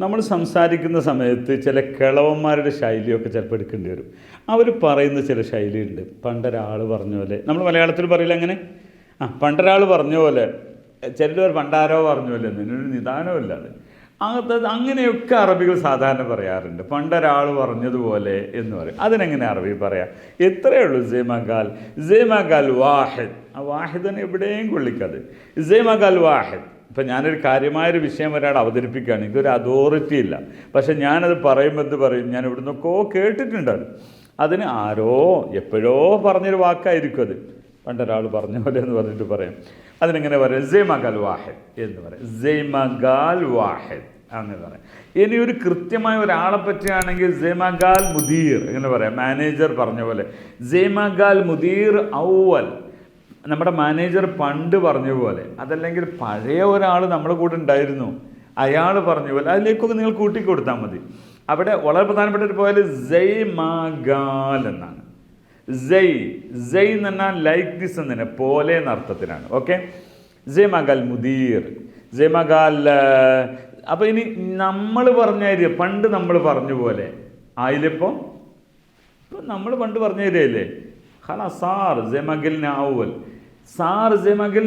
നമ്മൾ സംസാരിക്കുന്ന സമയത്ത് ചില കിളവന്മാരുടെ ശൈലിയൊക്കെ ചിലപ്പോൾ എടുക്കേണ്ടി വരും. അവർ പറയുന്ന ചില ശൈലിയുണ്ട്. പണ്ടൊരാൾ പറഞ്ഞ പോലെ നമ്മൾ മലയാളത്തിൽ പറയില്ല അങ്ങനെ? ആ പണ്ടൊരാൾ പറഞ്ഞ പോലെ ചിലർ പണ്ടാരോ പറഞ്ഞ പോലെ എന്നൊരു നിദാനമില്ലാതെ അത്. അങ്ങനെയൊക്കെ അറബികൾ സാധാരണ പറയാറുണ്ട്. പണ്ടൊരാൾ പറഞ്ഞതുപോലെ എന്ന് പറയും. അതിനെങ്ങനെ അറബി പറയാം? എത്രയേ ഉള്ളൂ സേമഗാൽ. സേമഗാൽ വാഹിദ്. ആ വാഹിദിനെ എവിടെയും കൊള്ളിക്കത്. സേമഗാൽ വാഹിദ്. ഇപ്പം ഞാനൊരു കാര്യമായൊരു വിഷയം ഒരാൾ അവതരിപ്പിക്കുകയാണ്. എനിക്കൊരു അതോറിറ്റി ഇല്ല. പക്ഷെ ഞാനത് പറയുമ്പോൾ എന്ത് പറയും? ഞാൻ ഇവിടുന്നൊക്കെ കേട്ടിട്ടുണ്ട് അത്. അതിന് ആരോ എപ്പോഴോ പറഞ്ഞൊരു വാക്കായിരിക്കും അത്. പണ്ടൊരാൾ പറഞ്ഞ പോലെ എന്ന് പറഞ്ഞിട്ട് പറയാം. അതിനെങ്ങനെ പറയാം? സെയ്മഗാൽ വാഹിദ് എന്ന് പറയാം. സെയ്മഗാൽ വാഹിദ് അങ്ങനെ പറയാം. ഇനി ഒരു കൃത്യമായ ഒരാളെ പറ്റിയാണെങ്കിൽ ജെയ്മഗാൽ മുദീർ എങ്ങനെ പറയാം. മാനേജർ പറഞ്ഞ പോലെ. ജെയ്മഗാൽ മുദീർ ഔവൽ. നമ്മുടെ മാനേജർ പണ്ട് പറഞ്ഞ പോലെ അതല്ലെങ്കിൽ പഴയ ഒരാൾ നമ്മുടെ കൂടെ ഉണ്ടായിരുന്നു. അയാൾ പറഞ്ഞ പോലെ അതിലേക്കൊക്കെ നിങ്ങൾ കൂട്ടിക്കൊടുത്താൽ മതി. അവിടെ വളരെ പ്രധാനപ്പെട്ട ഒരു പോയാൽ ജയ് മാഗാൽ എന്നാണ്. ജയ് ജയ് എന്ന് പറഞ്ഞാൽ ലൈക്ക് ദിസ് എന്നതിനെ പോലെ എന്ന അർത്ഥത്തിലാണ്. ഓക്കെ ജയ് മഗാൽ മുദീർ ജയ് മഗാൽ അപ്പോൾ ഇനി നമ്മൾ പറഞ്ഞ ഏരിയ പണ്ട് നമ്മൾ പറഞ്ഞ പോലെ ആയില്ലപ്പോൾ ഇപ്പം? നമ്മൾ പണ്ട് പറഞ്ഞ തരികയല്ലേ ഹല സാർ ജമഗിലിന് ആവുവൽ സാർ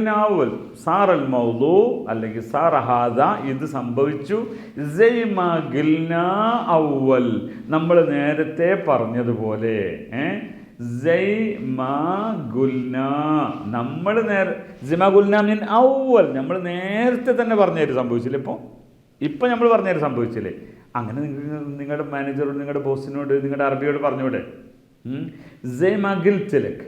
നാവൽ സാർ അൽ മൗദു അല്ലെങ്കിൽ സാർ ഹാദ ഇത് സംഭവിച്ചു. അവൽ നമ്മൾ നേരത്തെ പറഞ്ഞതുപോലെ നമ്മൾ നേരെ ജിമഗുൽന മീൻ ഔവൽ. നമ്മൾ നേരത്തെ തന്നെ പറഞ്ഞേര് സംഭവിച്ചില്ലേ ഇപ്പോൾ ഇപ്പം നമ്മൾ പറഞ്ഞേര് സംഭവിച്ചില്ലേ? അങ്ങനെ നിങ്ങൾ നിങ്ങളുടെ മാനേജറോട് നിങ്ങളുടെ ബോസിനോട് നിങ്ങളുടെ അറബിയോട് പറഞ്ഞൂടെ? ജയ്മഗിൽ തിലക്.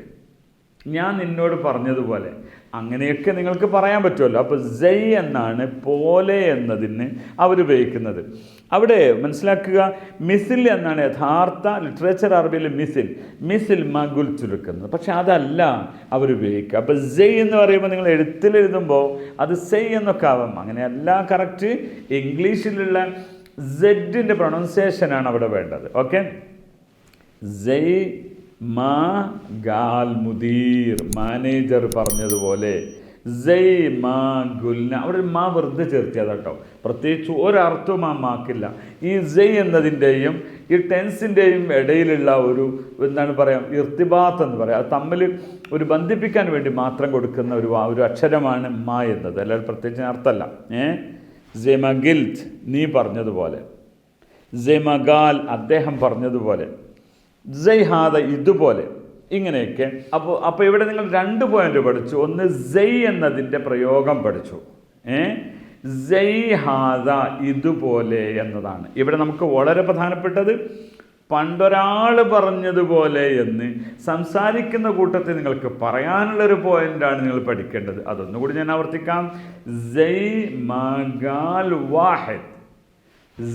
ഞാൻ നിന്നോട് പറഞ്ഞതുപോലെ. അങ്ങനെയൊക്കെ നിങ്ങൾക്ക് പറയാൻ പറ്റുമല്ലോ. അപ്പോൾ ജയ് എന്നാണ് പോലെ എന്നതിന് അവരുപയോഗിക്കുന്നത് അവിടെ മനസ്സിലാക്കുക മിസിൽ എന്നാണ് യഥാർത്ഥ ലിറ്ററേച്ചർ അറബിയിൽ മിസിൽ. മിസിൽ മഗുൽ ചുരുക്കുന്നത്. പക്ഷെ അതല്ല അവരുപയോഗിക്കുക അപ്പോൾ ജയ് എന്ന് പറയുമ്പോൾ നിങ്ങൾ എഴുത്തിലെഴുതുമ്പോൾ അത് സെയ് എന്നൊക്കെ ആവാം. അങ്ങനെയല്ല കറക്റ്റ് ഇംഗ്ലീഷിലുള്ള സെഡിന്റെ പ്രൊണൗൺസിയേഷനാണ് അവിടെ വേണ്ടത്. ഓക്കെ ജയ് മാ ഗാൽ മുദീർ മാനേജർ പറഞ്ഞതുപോലെ. ജയ് മാ ഗുൽന. അവിടെ മാ വെറുതെ ചേർത്തിയാ കേട്ടോ പ്രത്യേകിച്ച് ഒരർത്ഥവും ആ മാക്കില്ല. ഈ ജയ് എന്നതിന്റെയും ഈ ടെൻസിന്റെയും ഇടയിലുള്ള ഒരു എന്താണ് പറയുക ഇർത്തിബാത്ത് എന്ന് പറയാം. അത് തമ്മിൽ ഒരു ബന്ധിപ്പിക്കാൻ വേണ്ടി മാത്രം കൊടുക്കുന്ന ഒരു ഒരു അക്ഷരമാണ് മാ എന്നത്. അല്ലാതെ പ്രത്യേകിച്ച് അർത്ഥമല്ല. ഏ? ജെമഗിൽറ്റ് നീ പറഞ്ഞതുപോലെ. ജെമഗാൽ അദ്ദേഹം പറഞ്ഞതുപോലെ. ജയ്ഹാദ ഇതുപോലെ. ഇങ്ങനെയൊക്കെ. അപ്പോൾ അപ്പോൾ ഇവിടെ നിങ്ങൾ രണ്ട് പോയിന്റ് പഠിച്ചു. ഒന്ന് ജയ് എന്നതിന്റെ പ്രയോഗം പഠിച്ചു. ഏ? ജയ്ഹാദ ഇതുപോലെ എന്നതാണ്. ഇവിടെ നമുക്ക് വളരെ പ്രധാനപ്പെട്ടത് പണ്ടൊരാൾ പറഞ്ഞതുപോലെ എന്ന് സംസാരിക്കുന്ന കൂട്ടത്തിൽ നിങ്ങൾക്ക് പറയാനുള്ളൊരു പോയിന്റാണ് നിങ്ങൾ പഠിക്കേണ്ടത്. അതൊന്നുകൂടി ഞാൻ ആവർത്തിക്കാം. ജയ് മഗാൽ വാഹിദ്.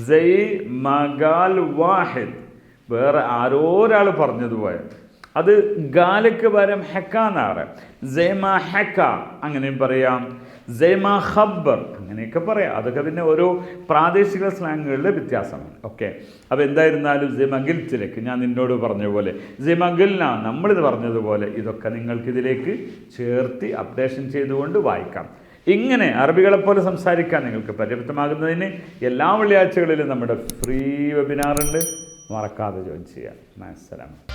ജയ് മഗാൽ വാഹിദ്. വേറെ ആരോ ഒരാൾ പറഞ്ഞതുപോലെ അത് ഗാലക്ക് പകരം ഹെക്ക എന്നാണ്. ജയ്മ ഹെക്ക അങ്ങനെയും പറയാം. ജയ്മ ഹബ്ബർ അങ്ങനെയൊക്കെ പറയാം. അതൊക്കെ പിന്നെ ഓരോ പ്രാദേശിക സ്ലാങ്ങുകളിലെ വ്യത്യാസമാണ്. ഓക്കെ. അപ്പോൾ എന്തായിരുന്നാലും ജെമഗിൽത്തിലേക്ക് ഞാൻ നിന്നോട് പറഞ്ഞ പോലെ. ജെമഗിൽന നമ്മളിത് പറഞ്ഞതുപോലെ ഇതൊക്കെ നിങ്ങൾക്കിതിലേക്ക് ചേർത്തി അപ്ഡേഷൻ ചെയ്തുകൊണ്ട് വായിക്കാം. ഇങ്ങനെ അറബികളെ പോലെ സംസാരിക്കാൻ നിങ്ങൾക്ക് പര്യാപ്തമാകുന്നതിന് എല്ലാ വെള്ളിയാഴ്ചകളിലും നമ്മുടെ ഫ്രീ വെബിനാറുണ്ട് മറക്കാതെ ജോയിൻ ചെയ്യാം മനസ്സിലാം